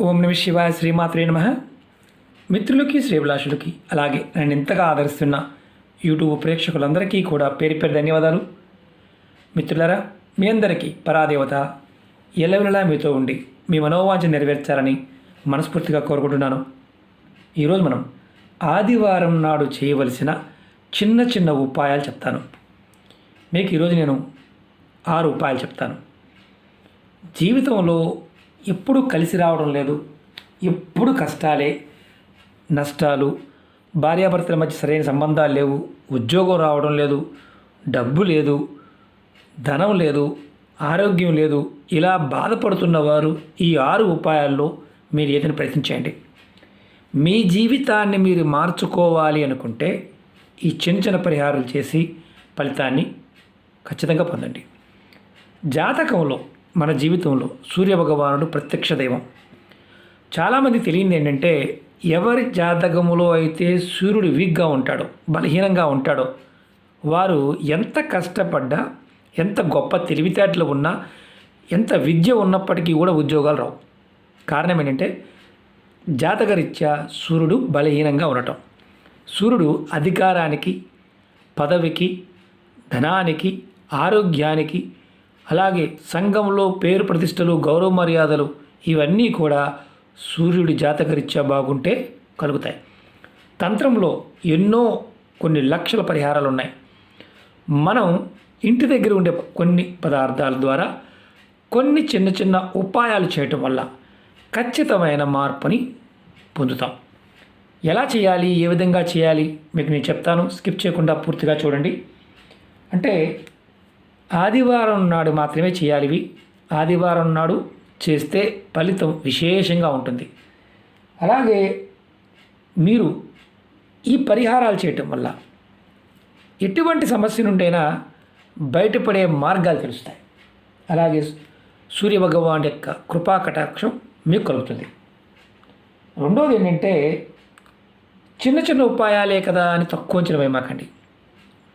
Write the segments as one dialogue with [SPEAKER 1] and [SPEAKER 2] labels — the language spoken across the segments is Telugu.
[SPEAKER 1] ఓం నమ శివాయ శ్రీమాత్రే నమ. మిత్రులకి శ్రీభిలాషులకి అలాగే నన్ను ఎంతగా ఆదరిస్తున్న యూట్యూబ్ ప్రేక్షకులందరికీ కూడా పేరు పేరు ధన్యవాదాలు. మిత్రులరా మీ అందరికీ పరాదేవత ఎల్లవెల్లలా మీతో ఉండి మీ మనోవాంఛ నెరవేర్చాలని మనస్ఫూర్తిగా కోరుకుంటున్నాను. ఈరోజు మనం ఆదివారం నాడు చేయవలసిన చిన్న చిన్న ఉపాయాలు చెప్తాను. మీకు ఈరోజు నేను ఆరు ఉపాయాలు చెప్తాను. జీవితంలో ఎప్పుడు కలిసి రావడం లేదు ఎప్పుడు కష్టాలే నష్టాలు భార్యాభర్తల మధ్య సరైన సంబంధాలు లేవు ఉద్యోగం రావడం లేదు డబ్బు లేదు ధనం లేదు ఆరోగ్యం లేదు ఇలా బాధపడుతున్న వారు ఈ ఆరు ఉపాయాల్లో మీరు ఏదైనా ప్రయత్నించండి మీ జీవితాన్ని మీరు మార్చుకోవాలి అనుకుంటే ఈ చిన్న చిన్న పరిహారాలు చేసి ఫలితాన్ని ఖచ్చితంగా పొందండి. జాతకంలో మన జీవితంలో సూర్యభగవానుడు ప్రత్యక్ష దైవం. చాలామంది తెలియంది ఏంటంటే ఎవరి జాతకములో అయితే సూర్యుడు వీక్గా ఉంటాడో బలహీనంగా ఉంటాడో వారు ఎంత కష్టపడ్డా ఎంత గొప్ప తెలివితేటలు ఉన్నా ఎంత విద్య ఉన్నప్పటికీ కూడా ఉద్యోగాలు రావు. కారణం ఏంటంటే జాతకరీత్యా సూర్యుడు బలహీనంగా ఉండటం. సూర్యుడు అధికారానికి పదవికి ధనానికి ఆరోగ్యానికి అలాగే సంఘంలో పేరు ప్రతిష్టలు గౌరవ మర్యాదలు ఇవన్నీ కూడా సూర్యుడి జాతకరీత్యా బాగుంటే కలుగుతాయి. తంత్రంలో ఎన్నో కొన్ని లక్షల పరిహారాలు ఉన్నాయి మనం ఇంటి దగ్గర ఉండే కొన్ని పదార్థాల ద్వారా కొన్ని చిన్న చిన్న ఉపాయాలు చేయటం వల్ల ఖచ్చితమైన మార్పుని పొందుతాం. ఎలా చేయాలి? ఏ విధంగా చేయాలి? మీకు నేను చెప్తాను. స్కిప్ చేయకుండా పూర్తిగా చూడండి. అంటే ఆదివారం నాడు మాత్రమే చేయాలివి ఆదివారం నాడు చేస్తే ఫలితం విశేషంగా ఉంటుంది. అలాగే మీరు ఈ పరిహారాలు చేయటం వల్ల ఎటువంటి సమస్య నుండైనా బయటపడే మార్గాలు తెలుస్తాయి. అలాగే సూర్యభగవాన్ యొక్క కృపా కటాక్షం మీకు కలుగుతుంది. రెండోది ఏంటంటే చిన్న చిన్న ఉపాయాలే కదా అని తక్కువ అంచనా వేయమాకండి.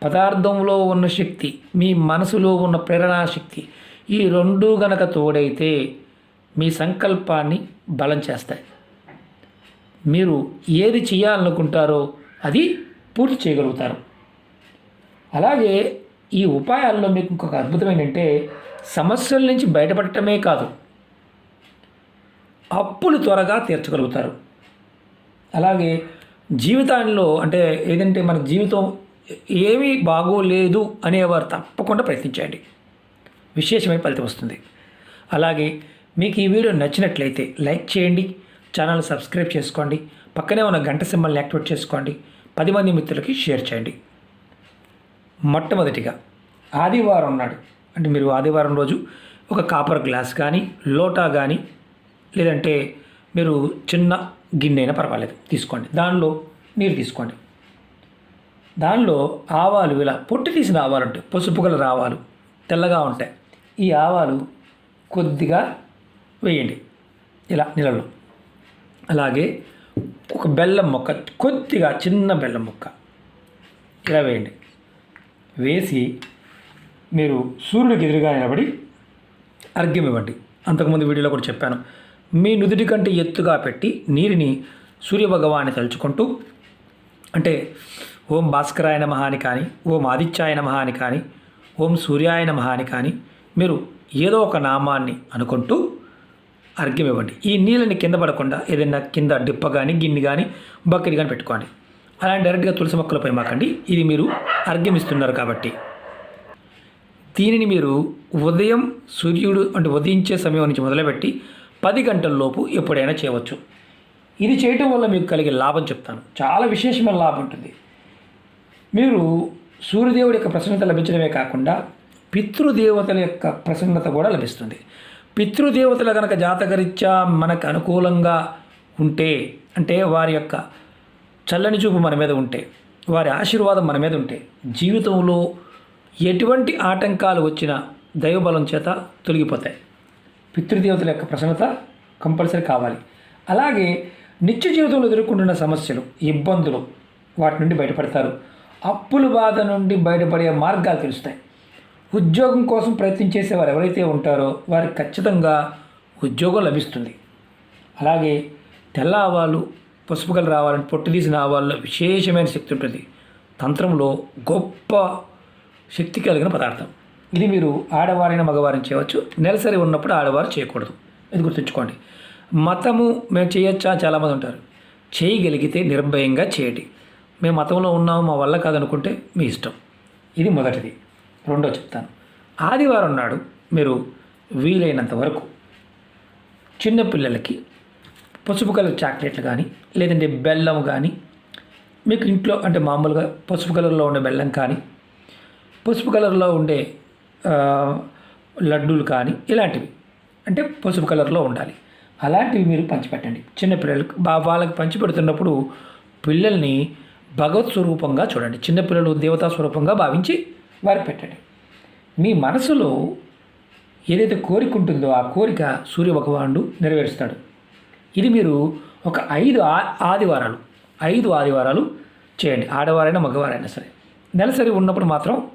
[SPEAKER 1] పదార్థంలో ఉన్న శక్తి మీ మనసులో ఉన్న ప్రేరణా శక్తి ఈ రెండు గనక తోడైతే మీ సంకల్పాన్ని బలం చేస్తాయి. మీరు ఏది చేయాలనుకుంటారో అది పూర్తి చేయగలుగుతారు. అలాగే ఈ ఉపాయాల్లో మీకు ఇంకొక అద్భుతం ఏంటంటే సమస్యల నుంచి బయటపడటమే కాదు అప్పులు త్వరగా తీర్చగలుగుతారు. అలాగే జీవితాల్లో అంటే ఏదంటే మన జీవితం ఏమీ బాగోలేదు అనేవారు తప్పకుండా ప్రయత్నించండి. విశేషమైన ఫలితం వస్తుంది. అలాగే మీకు ఈ వీడియో నచ్చినట్లయితే లైక్ చేయండి ఛానల్ సబ్స్క్రైబ్ చేసుకోండి పక్కనే ఉన్న గంట సింబల్ని యాక్టివేట్ చేసుకోండి పది మంది మిత్రులకి షేర్ చేయండి. మొట్టమొదటిగా ఆదివారం నాడు అంటే మీరు ఆదివారం రోజు ఒక కాపర్ గ్లాస్ కానీ లోటా కానీ లేదంటే మీరు చిన్న గిన్నె అయినా పర్వాలేదు తీసుకోండి. దానిలో నీరు తీసుకోండి. దానిలో ఆవాలు ఇలా పొట్టి తీసిన ఆవాలు ఉంటాయి. పసుపు కలర్ ఆవాలు తెల్లగా ఉంటాయి. ఈ ఆవాలు కొద్దిగా వేయండి. ఇలా నీళ్ళలో. అలాగే ఒక బెల్లం మొక్క కొద్దిగా చిన్న బెల్లం మొక్క ఇలా వేయండి. వేసి మీరు సూర్యుడికి ఎదురుగా నిలబడి అర్ఘ్యం ఇవ్వండి. అంతకుముందు వీడియోలో కూడా చెప్పాను. మీ నుదుటి కంటే ఎత్తుగా పెట్టి నీరుని సూర్యభగవాన్ని తలుచుకుంటూ అంటే ఓం భాస్కరాయ నమ అని కానీ ఓం ఆదిత్యాయ నమ అని కానీ ఓం సూర్యాయ నమ అని కానీ మీరు ఏదో ఒక నామాన్ని అనుకుంటూ అర్ఘ్యం ఇవ్వండి. ఈ నీళ్ళని కింద పడకుండా ఏదైనా కింద డిప్ప కానీ గిన్నె కానీ బకెట్ కానీ పెట్టుకోండి. అలా డైరెక్ట్గా తులసి మొక్కలపై మాకండి. ఇది మీరు అర్ఘ్యం ఇస్తున్నారు కాబట్టి. దీనిని మీరు ఉదయం సూర్యుడు అంటే ఉదయించే సమయం నుంచి మొదలుపెట్టి పది గంటల్లోపు ఎప్పుడైనా చేయవచ్చు. ఇది చేయటం వల్ల మీకు కలిగే లాభం చెప్తాను. చాలా విశేషమైన లాభం ఉంటుంది. మీరు సూర్యదేవుడి యొక్క ప్రసన్నత లభించడమే కాకుండా పితృదేవతల యొక్క ప్రసన్నత కూడా లభిస్తుంది. పితృదేవతల కనుక జాతకరీత్యా మనకు అనుకూలంగా ఉంటే అంటే వారి యొక్క చల్లని చూపు మన మీద ఉంటే వారి ఆశీర్వాదం మన మీద ఉంటే జీవితంలో ఎటువంటి ఆటంకాలు వచ్చినా దైవబలం చేత తొలగిపోతాయి. పితృదేవతల యొక్క ప్రసన్నత కంపల్సరీ కావాలి. అలాగే నిత్య జీవితంలో ఎదుర్కొంటున్న సమస్యలు ఇబ్బందులు వాటి నుండి బయటపడతారు. అప్పుల బాధ నుండి బయటపడే మార్గాలు తెలుస్తాయి. ఉద్యోగం కోసం ప్రయత్నం చేసే వారు ఎవరైతే ఉంటారో వారికి ఖచ్చితంగా ఉద్యోగం లభిస్తుంది. అలాగే తెల్ల ఆవాలు పసుపు కలర్ రావాలని పొట్టు తీసిన ఆవాల్లో విశేషమైన శక్తి ఉంటుంది. తంత్రంలో గొప్ప శక్తి కలిగిన పదార్థం. ఇది మీరు ఆడవారైన మగవారిని చేయవచ్చు. నెలసరి ఉన్నప్పుడు ఆడవారు చేయకూడదు. ఇది గుర్తుంచుకోండి. మతము మేము చేయొచ్చా చాలామంది ఉంటారు. చేయగలిగితే నిర్భయంగా చేయండి. మేము మతంలో ఉన్నాము మా వల్ల కాదనుకుంటే మీ ఇష్టం. ఇది మొదటిది. రెండో చెప్తాను. ఆదివారం నాడు మీరు వీలైనంత వరకు చిన్నపిల్లలకి పసుపు కలర్ చాక్లెట్లు కానీ లేదంటే బెల్లం కానీ మీకు ఇంట్లో అంటే మామూలుగా పసుపు కలర్లో ఉండే బెల్లం కానీ పసుపు కలర్లో ఉండే లడ్డూలు కానీ ఇలాంటివి. అంటే పసుపు కలర్లో ఉండాలి. అలాంటివి మీరు పంచిపెట్టండి. చిన్నపిల్లలకు బా వాళ్ళకి పంచిపెడుతున్నప్పుడు పిల్లల్ని భగవత్ స్వరూపంగా చూడండి. చిన్నపిల్లలు దేవతా స్వరూపంగా భావించి వారు పెట్టండి. మీ మనసులో ఏదైతే కోరిక ఉంటుందో ఆ కోరిక సూర్య భగవానుడు నెరవేరుస్తాడు. ఇది మీరు ఒక ఐదు ఆ- ఆదివారాలు ఐదు ఆదివారాలు చేయండి. ఆడవారైనా మగవారైనా సరే. నెలసరి ఉన్నప్పుడు మాత్రం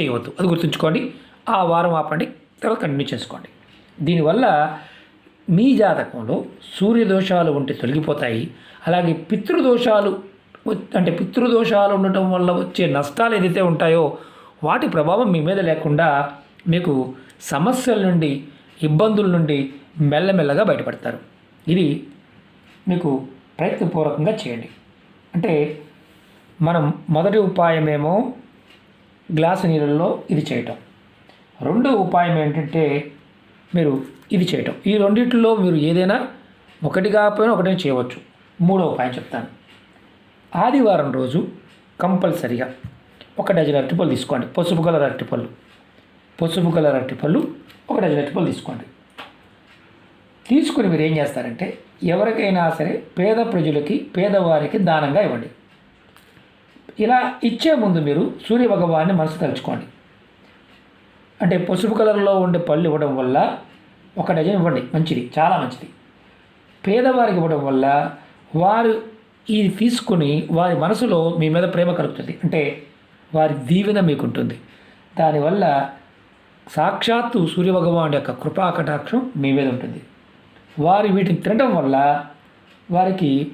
[SPEAKER 1] చేయవద్దు. అది గుర్తుంచుకోండి. ఆ వారం ఆపండి. తర్వాత కంటిన్యూ చేసుకోండి. దీనివల్ల మీ జాతకంలో సూర్యదోషాలు ఉంటే తొలగిపోతాయి. అలాగే పితృదోషాలు అంటే పితృదోషాలు ఉండటం వల్ల వచ్చే నష్టాలు ఏదైతే ఉంటాయో వాటి ప్రభావం మీ మీద లేకుండా మీకు సమస్యల నుండి ఇబ్బందుల నుండి మెల్లమెల్లగా బయటపడతారు. ఇది మీకు ప్రయత్నపూర్వకంగా చేయండి. అంటే మనం మొదటి ఉపాయమేమో గ్లాసు నీళ్ళల్లో ఇది చేయటం. రెండో ఉపాయం ఏంటంటే మీరు ఇది చేయటం. ఈ రెండిట్లో మీరు ఏదైనా ఒకటి కాకపోయినా ఒకటే చేయవచ్చు. మూడో ఉపాయం చెప్తాను. ఆదివారం రోజు కంపల్సరిగా ఒక డజన్ అరటిపళ్ళు తీసుకోండి. పసుపు కలర్ అరటిపళ్ళు పసుపు కలర్ అరటిపళ్ళు ఒక డజన్ అరటిపళ్ళు తీసుకోండి. తీసుకుని మీరు ఏం చేస్తారంటే ఎవరికైనా సరే పేద ప్రజలకి పేదవారికి దానంగా ఇవ్వండి. ఇలా ఇచ్చే ముందు మీరు సూర్య భగవాన్ని మనసు తలుచుకోండి. అంటే పసుపు కలర్లో ఉండే పళ్ళు ఇవ్వడం వల్ల ఒక డజన్ ఇవ్వండి. మంచిది చాలా మంచిది. పేదవారికి ఇవ్వడం వల్ల వారు ఇది తీసుకుని వారి మనసులో మీ మీద ప్రేమ కలుగుతుంది. అంటే వారి దీవెన మీకు ఉంటుంది దానివల్ల సాక్షాత్తు సూర్యభగవానుడి యొక్క కృపా కటాక్షం మీ మీద ఉంటుంది. వారు వీటిని తినడం వల్ల వారికి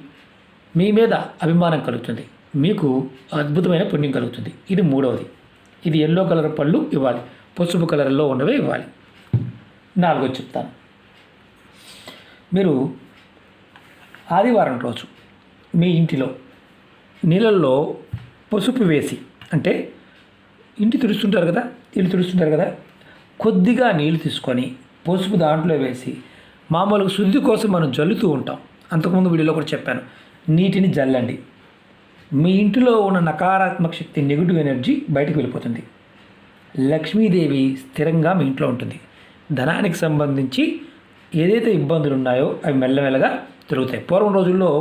[SPEAKER 1] మీ మీద అభిమానం కలుగుతుంది. మీకు అద్భుతమైన పుణ్యం కలుగుతుంది. ఇది మూడవది. ఇది ఎల్లో కలర్ పళ్ళు ఇవ్వాలి. పసుపు కలర్లో ఉన్నవే ఇవ్వాలి. నాలుగో చెప్తాను. మీరు ఆదివారం రోజు మీ ఇంటిలో నీళ్ళల్లో పసుపు వేసి అంటే ఇంటి తుడుస్తుంటారు కదా ఇల్లు తుడుస్తుంటారు కదా కొద్దిగా నీళ్ళు తీసుకొని పసుపు దాంట్లో వేసి మామూలుగా శుద్ధి కోసం మనం జల్లుతూ ఉంటాం. అంతకుముందు వీడియోలో కూడా చెప్పాను నీటిని జల్లండి. మీ ఇంటిలో ఉన్న నకారాత్మక శక్తి నెగిటివ్ ఎనర్జీ బయటకు వెళ్ళిపోతుంది. లక్ష్మీదేవి స్థిరంగా మీ ఇంట్లో ఉంటుంది. ధనానికి సంబంధించి ఏదైతే ఇబ్బందులు ఉన్నాయో అవి మెల్లమెల్లగా తిరుగుతాయి. పూర్వం రోజుల్లో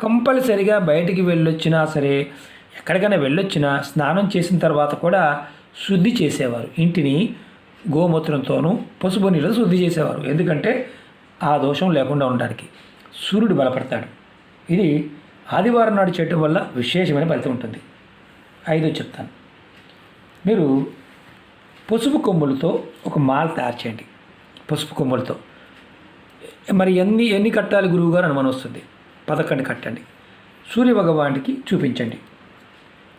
[SPEAKER 1] కంపల్సరిగా బయటికి వెళ్ళొచ్చినా సరే ఎక్కడికైనా వెళ్ళొచ్చినా స్నానం చేసిన తర్వాత కూడా శుద్ధి చేసేవారు. ఇంటిని గోమూత్రంతోనూ పసుపు నీళ్ళు శుద్ధి చేసేవారు. ఎందుకంటే ఆ దోషం లేకుండా ఉండడానికి సూర్యుడు బలపడతాడు. ఇది ఆదివారం నాడు చేయటం వల్ల విశేషమైన ఫలితం ఉంటుంది. ఐదో చెప్తాను. మీరు పసుపు కొమ్ములతో ఒక మాల తయారు చేయండి. పసుపు కొమ్ములతో. మరి ఎన్ని ఎన్ని కట్టాలి గురువుగారు అనుమానం వస్తుంది. పదకొండు కట్టండి. సూర్యభగవానుడికి చూపించండి.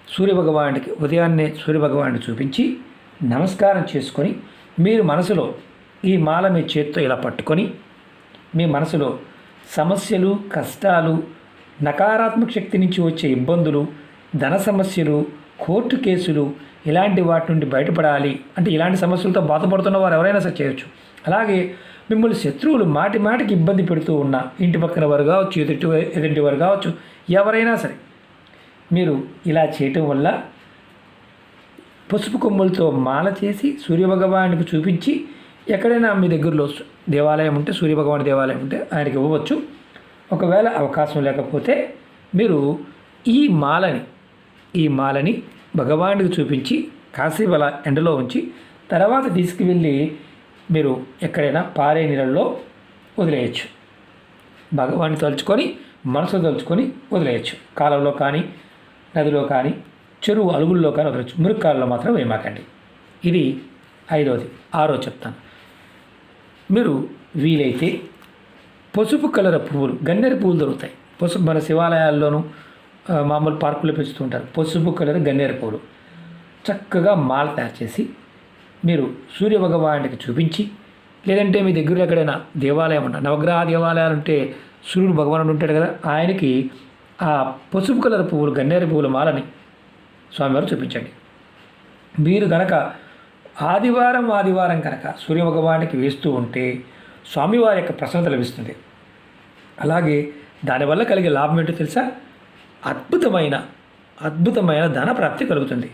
[SPEAKER 1] సూర్యభగవానుడికి ఉదయాన్నే సూర్యభగవానుడికి చూపించి నమస్కారం చేసుకొని మీరు మనసులో ఈ మాల మీ చేత్తో ఇలా పట్టుకొని మీ మనసులో సమస్యలు కష్టాలు నకారాత్మక శక్తి నుంచి వచ్చే ఇబ్బందులు ధన సమస్యలు కోర్టు కేసులు ఇలాంటి వాటి నుండి బయటపడాలి అంటే ఇలాంటి సమస్యలతో బాధపడుతున్న వారు ఎవరైనా సరే చేయొచ్చు. అలాగే మిమ్మల్ని శత్రువులు మాటి మాటికి ఇబ్బంది పెడుతూ ఉన్న ఇంటి పక్కన వారు కావచ్చు ఎదుటి ఎదుటి వారు కావచ్చు ఎవరైనా సరే. మీరు ఇలా చేయటం వల్ల పసుపు కొమ్ములతో మాల చేసి సూర్యభగవానికి చూపించి ఎక్కడైనా మీ దగ్గరలో దేవాలయం ఉంటే సూర్యభగవాని దేవాలయం ఉంటే ఆయనకి ఇవ్వవచ్చు. ఒకవేళ అవకాశం లేకపోతే మీరు ఈ మాలని ఈ మాలని భగవానుడికి చూపించి కాసేపు అలా ఎండలో ఉంచి తర్వాత తీసుకువెళ్ళి మీరు ఎక్కడైనా పారే నీళ్ళల్లో వదిలేయచ్చు. భగవాన్ని తలుచుకొని మనసు తలుచుకొని వదిలేయచ్చు. కాలంలో కానీ నదిలో కానీ చెరువు అలుగుల్లో కానీ వదలచ్చు. మురికాలలో మాత్రం వేమాకండి ఇది ఐదవది ఆరో చెప్తాను. మీరు వీలైతే పసుపు కలర్ పువ్వులు గన్నేరు పువ్వులు దొరుకుతాయి. పసుపు మన శివాలయాల్లోనూ మామూలు మామూలు పార్కులో పెంచుతుంటారు పసుపు కలర్ గన్నేరు పువ్వులు. చక్కగా మాల తయారు చేసి మీరు సూర్య భగవానుడికి చూపించి లేదంటే మీ దగ్గర ఎక్కడైనా దేవాలయం ఉన్న నవగ్రహ దేవాలయాలు ఉంటే సూర్యుడు భగవానుడు ఉంటాడు కదా ఆయనకి ఆ పసుపు కలర్ పువ్వులు గన్నేరు పువ్వుల మాలని స్వామివారు చూపించండి. మీరు గనక ఆదివారం ఆదివారం కనుక సూర్య భగవానికి వేస్తూ ఉంటే స్వామివారి యొక్క ప్రసన్నత లభిస్తుంది. అలాగే దానివల్ల కలిగే లాభం ఏంటో తెలుసా? అద్భుతమైన అద్భుతమైన ధన ప్రాప్తి కలుగుతుంది.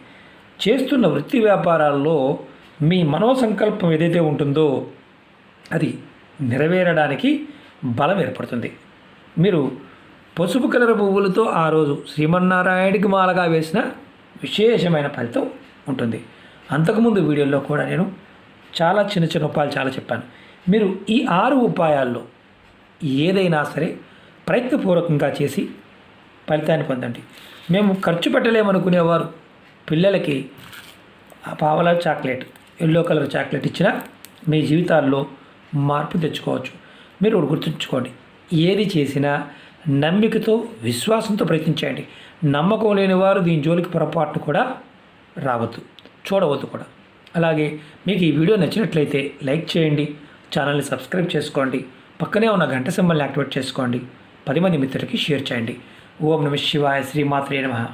[SPEAKER 1] చేస్తున్న వృత్తి వ్యాపారాల్లో మీ మనోసంకల్పం ఏదైతే ఉంటుందో అది నెరవేరడానికి బలం ఏర్పడుతుంది. మీరు పసుపు కలర్ పువ్వులతో ఆ రోజు శ్రీమన్నారాయణుడికి మాలగా వేసిన విశేషమైన ఫలితం ఉంటుంది. అంతకుముందు వీడియోలో కూడా నేను చాలా చిన్న చిన్న ఉపాయాలు చాలా చెప్పాను. మీరు ఈ ఆరు ఉపాయాల్లో ఏదైనా సరే ప్రయత్నపూర్వకంగా చేసి ఫలితాన్ని పొందండి. మేము ఖర్చు పెట్టలేమనుకునేవారు. పిల్లలకి ఆ పావలా చాక్లెట్ ఎల్లో కలర్ చాక్లెట్ ఇచ్చినా మీ జీవితాల్లో మార్పు తెచ్చుకోవచ్చు. మీరు ఒకటి గుర్తుంచుకోండి. ఏది చేసినా నమ్మికతో విశ్వాసంతో ప్రయత్నించండి నమ్మకం లేని వారు దీని జోలికి పొరపాటును కూడా రావద్దు. చూడవద్దు కూడా. అలాగే మీకు ఈ వీడియో నచ్చినట్లయితే లైక్ చేయండి. ఛానల్ని సబ్స్క్రైబ్ చేసుకోండి. పక్కనే ఉన్న గంట సింబల్ని యాక్టివేట్ చేసుకోండి. పది మంది మిత్రులకి షేర్ చేయండి. ఓం నమ శివాయ శ్రీమాత్రే నమః.